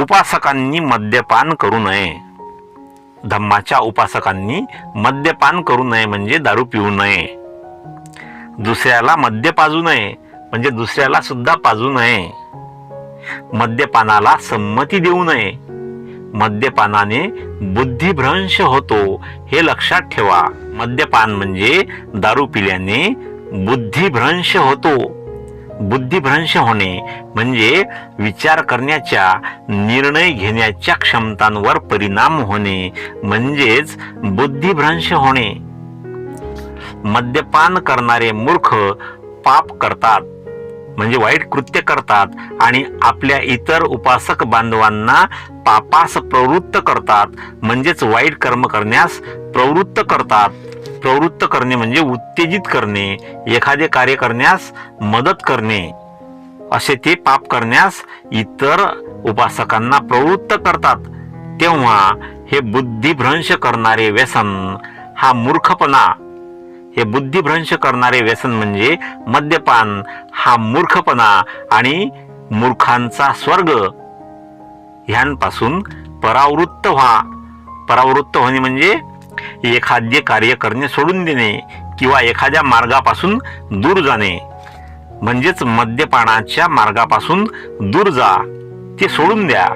उपासकांनी मद्यपान करू नये. धम्माच्या उपासकांनी मद्यपान करू नये म्हणजे दारू पिऊ नये. दुसऱ्याला मद्य पाजू नये म्हणजे दुसऱ्याला सुद्धा पाजू नये. मद्यपानाला संमती देऊ नये. मद्यपानाने बुद्धिभ्रंश होतो हे लक्षात ठेवा. मद्यपान म्हणजे दारू पिल्याने बुद्धिभ्रंश होतो. बुद्धिभ्रंश होणे म्हणजे विचार करण्याच्या निर्णय घेण्याच्या क्षमतांवर परिणाम होणे म्हणजेच बुद्धिभ्रंश होणे. मद्यपान करणारे मूर्ख पाप करतात म्हणजे वाईट कृत्य करतात आणि आपल्या इतर उपासक बांधवांना पापास प्रवृत्त करतात म्हणजेच वाईट कर्म करण्यास प्रवृत्त करतात. प्रवृत्त करणे म्हणजे उत्तेजित करणे एखादे कार्य करण्यास मदत करणे असे ते पाप करण्यास इतर उपासकांना प्रवृत्त करतात. तेव्हा हे बुद्धिभ्रंश करणारे व्यसन हा मूर्खपणा. हे बुद्धिभ्रंश करणारे व्यसन म्हणजे मद्यपान. हा मूर्खपणा आणि मूर्खांचा स्वर्ग. ह्यांपासून परावृत्त व्हा. परावृत्त होणे म्हणजे एखादे कार्य करणे सोडून देणे किंवा एखाद्या मार्गापासून दूर जाणे. म्हणजेच मद्यपानाच्या मार्गापासून दूर जा ते सोडून द्या.